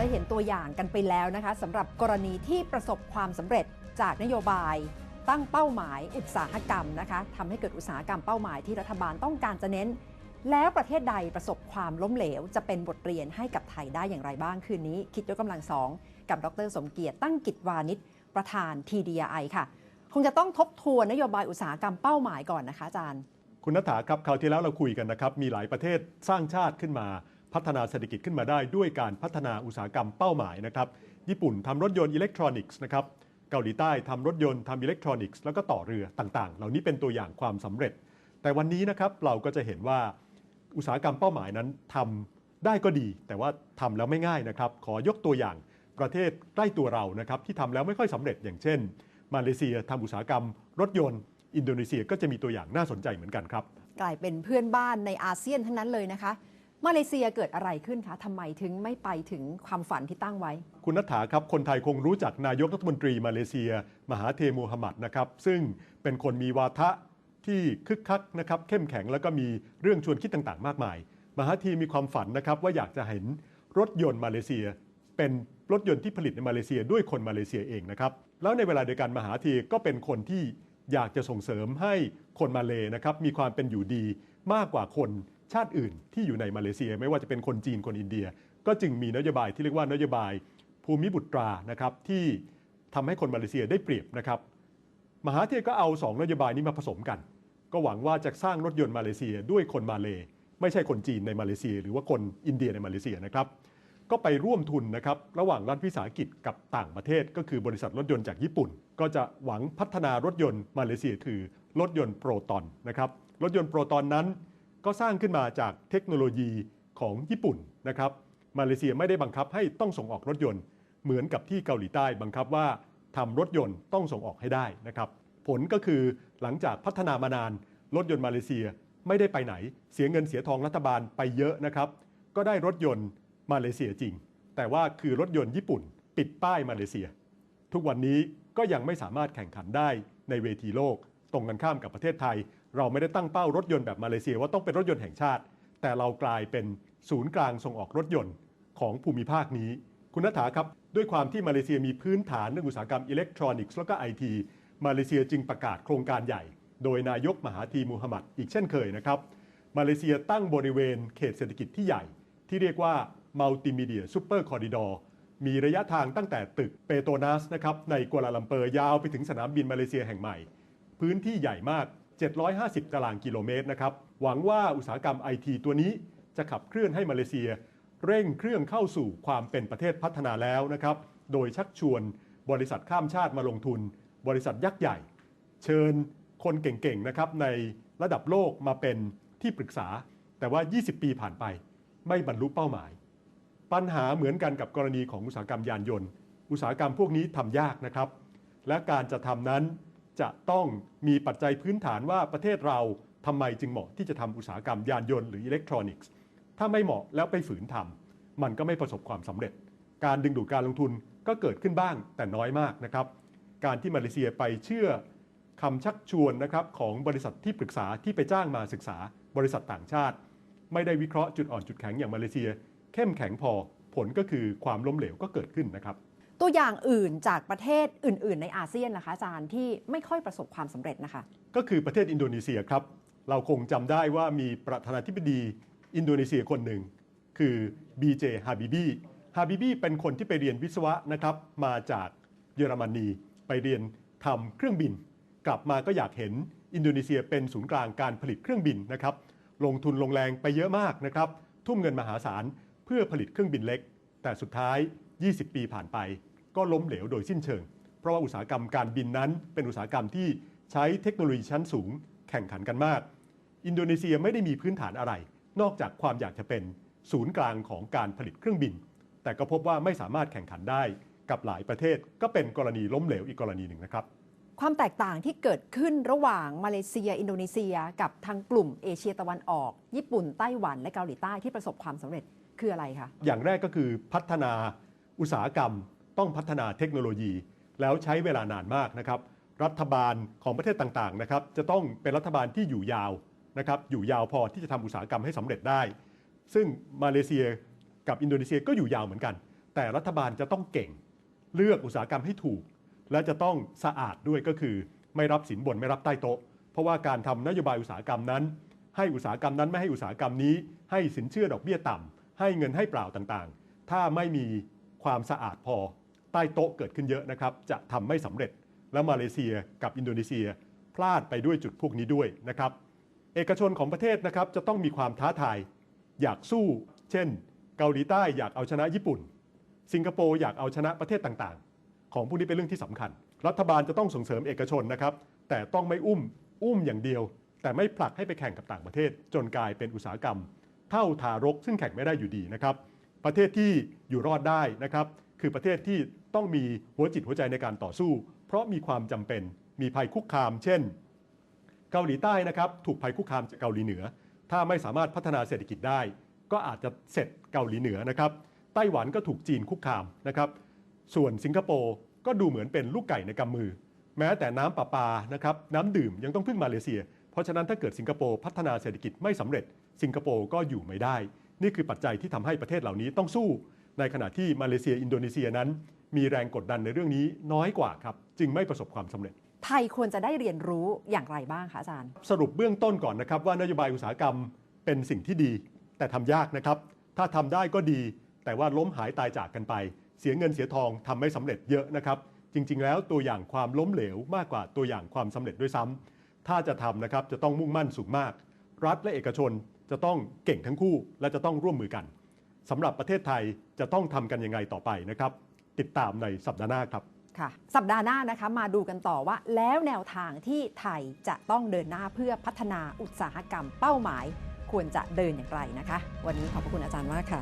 ได้เห็นตัวอย่างกันไปแล้วนะคะสำหรับกรณีที่ประสบความสำเร็จจากนโยบาย ตั้งเป้าหมายอุตสาหกรรมนะคะทำให้เกิดอุตสาหกรรมเป้าหมายที่รัฐบาลต้องการจะเน้น แล้วประเทศใดประสบความล้มเหลว จะเป็นบทเรียนให้กับไทยได้อย่างไรบ้างคืนนี้ คิดยกกำลังสองกับดรสมเกียรติตั้งกิจวานิชประธาน TDI ค่ะ คงจะต้องทบทวนนโยบายอุตสาหกรรมเป้าหมายก่อนนะคะอาจารย์ คุณนัฐาครับคราวที่แล้วเราคุยกันนะครับ มีหลายประเทศสร้างชาติขึ้นมา พัฒนาเศรษฐกิจขึ้นมาได้ด้วยการพัฒนาอุตสาหกรรมเป้าหมายนะครับ ญี่ปุ่นทำรถยนต์อิเล็กทรอนิกส์นะครับ เกาหลีใต้ทำรถยนต์ทำอิเล็กทรอนิกส์แล้วก็ต่อเรือต่างๆ เหล่านี้เป็นตัวอย่างความสำเร็จ แต่วันนี้นะครับเราก็จะเห็นว่าอุตสาหกรรมเป้าหมายนั้นทำได้ก็ดี แต่ว่าทำแล้วไม่ง่ายนะครับ ขอยกตัวอย่างประเทศใกล้ตัวเรานะครับที่ทำแล้วไม่ค่อยสำเร็จอย่างเช่น มาเลเซียทำอุตสาหกรรม รถยนต์ อินโดนีเซียก็จะมีตัวอย่างน่าสนใจเหมือนกันครับกลายเป็นเพื่อนบ้านในอาเซียนทั้งนั้นเลยนะคะ มาเลเซียเกิดอะไรขึ้นคะทำไมถึงไม่ไปถึงความฝันที่ตั้งไว้ คุณนัฐาครับ คนไทยคงรู้จักนายกรัฐมนตรีมาเลเซีย มหาเทมูฮัมหมัดนะครับ ซึ่งเป็นคนมีวาทะที่คึกคักนะครับเข้มแข็งแล้วก็มีเรื่องชวนคิดต่างๆ มากมาย มหาทีมีความฝันนะครับว่าอยากจะเห็นรถยนต์มาเลเซีย เป็นรถยนต์ที่ผลิตในมาเลเซียด้วยคนมาเลเซียเองนะครับแล้วในเวลาเดียวกันมหาทีก็เป็นคนที่อยากจะส่งเสริมให้คนมาเลนะครับมีความเป็นอยู่ดีมากกว่าคน ชาติอื่นที่อยู่ในมาเลเซีย ไม่ว่าจะเป็นคนจีนคนอินเดีย ก็จึงมีนโยบายที่เรียกว่านโยบายภูมิบุตรานะครับที่ทำให้คนมาเลเซียได้เปรียบนะครับมหาเทก็เอา 2 นโยบายนี้มาผสมกัน ก็หวังว่าจะสร้างรถยนต์มาเลเซียด้วยคนมาเล ไม่ใช่คนจีนในมาเลเซีย หรือว่าคนอินเดียในมาเลเซียนะครับก็ไปร่วมทุนนะครับระหว่างรัฐวิสาหกิจกับต่างประเทศ ก็คือบริษัทรถยนต์จากญี่ปุ่น ก็จะหวังพัฒนารถยนต์มาเลเซียคือรถยนต์โปรตอนนะครับรถยนต์โปรตอนนั้น ก็สร้างขึ้นมาจากเทคโนโลยีของญี่ปุ่นนะครับมาเลเซียไม่ได้บังคับให้ต้องส่งออกรถยนต์ เหมือนกับที่เกาหลีใต้บังคับว่าทำรถยนต์ต้องส่งออกให้ได้นะครับผลก็คือหลังจากพัฒนามานานรถยนต์มาเลเซียไม่ได้ไปไหน เสียเงินเสียทองรัฐบาลไปเยอะนะครับ ก็ได้รถยนต์มาเลเซียจริง แต่ว่าคือรถยนต์ญี่ปุ่น ปิดป้ายมาเลเซีย ทุกวันนี้ก็ยังไม่สามารถแข่งขันได้ในเวทีโลก ตรงกันข้ามกับประเทศไทย เราไม่ได้ตั้งเป้ารถยนต์แบบมาเลเซียว่าต้องเป็นรถยนต์แห่งชาติ แต่เรากลายเป็นศูนย์กลางส่งออกรถยนต์ของภูมิภาคนี้ คุณนัฐาครับ ด้วยความที่มาเลเซียมีพื้นฐานเรื่องอุตสาหกรรมอิเล็กทรอนิกส์แล้วก็ไอทีมาเลเซียจึงประกาศโครงการใหญ่ โดยนายกมหาธีมูฮัมหมัดอีกเช่นเคยนะครับ มาเลเซียตั้งบริเวณเขตเศรษฐกิจที่ใหญ่ ที่เรียกว่ามัลติมีเดียซูเปอร์คอริดอร์มีระยะทางตั้งแต่ตึกเปโตนัสนะครับในกัวลาลัมเปอร์ยาวไปถึงสนามบินมาเลเซียแห่งใหม่ พื้นที่ใหญ่มาก 750 ตารางกิโลเมตรนะครับ หวังว่าอุตสาหกรรมไอทีตัวนี้จะขับเคลื่อนให้มาเลเซีย เร่งเครื่องเข้าสู่ความเป็นประเทศพัฒนาแล้วนะครับ โดยชักชวนบริษัทข้ามชาติมาลงทุน บริษัทยักษ์ใหญ่ เชิญคนเก่งๆนะครับในระดับโลกมาเป็นที่ปรึกษา แต่ว่า 20 ปีผ่านไป ไม่บรรลุเป้าหมาย ปัญหาเหมือนกันกับกรณีของอุตสาหกรรมยานยนต์ อุตสาหกรรมพวกนี้ทำยากนะครับ และการจะทำนั้น จะต้องมีปัจจัยพื้นฐานว่าประเทศเราทำไมจึงเหมาะที่จะทำอุตสาหกรรมยานยนต์หรืออิเล็กทรอนิกส์ ถ้าไม่เหมาะแล้วไปฝืนทำมันก็ไม่ประสบความสำเร็จ การดึงดูดการลงทุนก็เกิดขึ้นบ้างแต่น้อยมากนะครับ การที่มาเลเซียไปเชื่อคำชักชวนนะครับของบริษัทที่ปรึกษาที่ไปจ้างมาศึกษาบริษัทต่างชาติ ไม่ได้วิเคราะห์จุดอ่อนจุดแข็งอย่างมาเลเซีย เข้มแข็งพอผลก็คือความล้มเหลวก็เกิดขึ้นนะครับ ตัวอย่างอื่นจากประเทศอื่น ๆ ในอาเซียนนะคะอาจารย์ที่ไม่ค่อยประสบความสำเร็จนะคะ ก็คือประเทศอินโดนีเซียครับ เราคงจำได้ว่ามีประธานาธิบดีอินโดนีเซียคนหนึ่ง คือ BJ Habibie Habibie เป็นคนที่ไปเรียนวิศวะนะครับ มาจากเยอรมนีไปเรียนทำเครื่องบิน กลับมาก็อยากเห็นอินโดนีเซียเป็นศูนย์กลางการผลิตเครื่องบินนะครับ ลงทุนลงแรงไปเยอะมากนะครับ ทุ่มเงินมหาศาลเพื่อผลิตเครื่องบินเล็ก แต่สุดท้าย 20 ปีผ่านไป ก็ล้มเหลวโดยสิ้นเชิง เพราะว่าอุตสาหกรรมการบินนั้นเป็นอุตสาหกรรมที่ใช้เทคโนโลยีชั้นสูง แข่งขันกันมาก อินโดนีเซียไม่ได้มีพื้นฐานอะไร นอกจากความอยากจะเป็นศูนย์กลางของการผลิตเครื่องบิน แต่ก็พบว่าไม่สามารถแข่งขันได้กับหลายประเทศก็เป็นกรณีล้มเหลวอีกกรณีหนึ่งนะครับความแตกต่างที่เกิดขึ้นระหว่างมาเลเซีย อินโดนีเซีย กับทางกลุ่มเอเชียตะวันออก ญี่ปุ่นไต้หวันและเกาหลีใต้ที่ประสบความสำเร็จคืออะไรคะ อย่างแรกก็คือพัฒนาอุตสาหกรรม ต้องพัฒนาเทคโนโลยี แล้วใช้เวลานานมากนะครับ รัฐบาลของประเทศต่างๆนะครับจะต้องเป็นรัฐบาลที่อยู่ยาวนะครับอยู่ยาวพอที่จะทำอุตสาหกรรมให้สำเร็จได้ ซึ่งมาเลเซียกับอินโดนีเซียก็อยู่ยาวเหมือนกัน แต่รัฐบาลจะต้องเก่ง เลือกอุตสาหกรรมให้ถูก และจะต้องสะอาดด้วยก็คือ ไม่รับสินบนไม่รับใต้โต๊ะ เพราะว่าการทำนโยบายอุตสาหกรรมนั้น ให้อุตสาหกรรมนั้นไม่ให้อุตสาหกรรมนี้ ให้สินเชื่อดอกเบี้ยต่ำให้เงินให้เปล่าต่างๆ ถ้าไม่มีความสะอาดพอ ใต้โต๊ะเกิดขึ้นเยอะนะครับ จะทำไม่สำเร็จ แล้วมาเลเซียกับอินโดนีเซีย พลาดไปด้วยจุดพวกนี้ด้วยนะครับ เอกชนของประเทศนะครับจะต้องมีความท้าทาย อยากสู้ เช่น เกาหลีใต้อยากเอาชนะญี่ปุ่น สิงคโปร์อยากเอาชนะประเทศต่างๆ ของพวกนี้เป็นเรื่องที่สำคัญ รัฐบาลจะต้องส่งเสริมเอกชนนะครับ แต่ต้องไม่อุ้ม อุ้มอย่างเดียว แต่ไม่ผลักให้ไปแข่งกับต่างประเทศ จนกลายเป็นอุตสาหกรรม เท่าทารกซึ่งแข่งไม่ได้อยู่ดีนะครับ ประเทศที่อยู่รอดได้นะครับ คือประเทศที่ ต้องมีหัวจิตหัวใจในการต่อสู้ เพราะมีความจำเป็นมีภัยคุกคาม เช่น เกาหลีใต้นะครับถูกภัยคุกคามจากเกาหลีเหนือ ถ้าไม่สามารถพัฒนาเศรษฐกิจได้ ก็อาจจะเสร็จเกาหลีเหนือนะครับไต้หวันก็ถูกจีนคุกคามนะครับส่วนสิงคโปร์ก็ดูเหมือนเป็นลูกไก่ในกำมือ แม้แต่น้ำประปานะครับน้ำดื่มยังต้องพึ่งมาเลเซีย เพราะฉะนั้นถ้าเกิดสิงคโปร์พัฒนาเศรษฐกิจไม่สำเร็จ สิงคโปร์ก็อยู่ไม่ได้ นี่คือปัจจัยที่ทำให้ประเทศเหล่านี้ต้องสู้ ในขณะที่มาเลเซียอินโดนีเซียนั้น มีแรงกดดันในเรื่องนี้น้อยกว่าครับ จึงไม่ประสบความสำเร็จ ไทยควรจะได้เรียนรู้อย่างไรบ้างคะอาจารย์ สรุปเบื้องต้นก่อนนะครับ ว่านโยบายอุตสาหกรรมเป็นสิ่งที่ดี แต่ทำยากนะครับ ถ้าทำได้ก็ดี แต่ว่าล้มหายตายจากกันไป เสียเงินเสียทองทำไม่สำเร็จเยอะนะครับ จริง ๆ แล้วตัวอย่างความล้มเหลวมากกว่าตัวอย่างความสำเร็จด้วยซ้ำถ้าจะทำนะครับจะต้องมุ่งมั่นสูงมาก รัฐและเอกชนจะต้องเก่งทั้งคู่และจะต้องร่วมมือกันสำหรับประเทศไทยจะต้องทำกันยังไงต่อไปนะครับ ติดตามในสัปดาห์หน้าครับค่ะ สัปดาห์หน้านะคะมาดูกันต่อว่า แล้วแนวทางที่ไทยจะต้องเดินหน้าเพื่อพัฒนาอุตสาหกรรมเป้าหมาย ควรจะเดินอย่างไรนะคะ วันนี้ขอบพระคุณอาจารย์มากค่ะ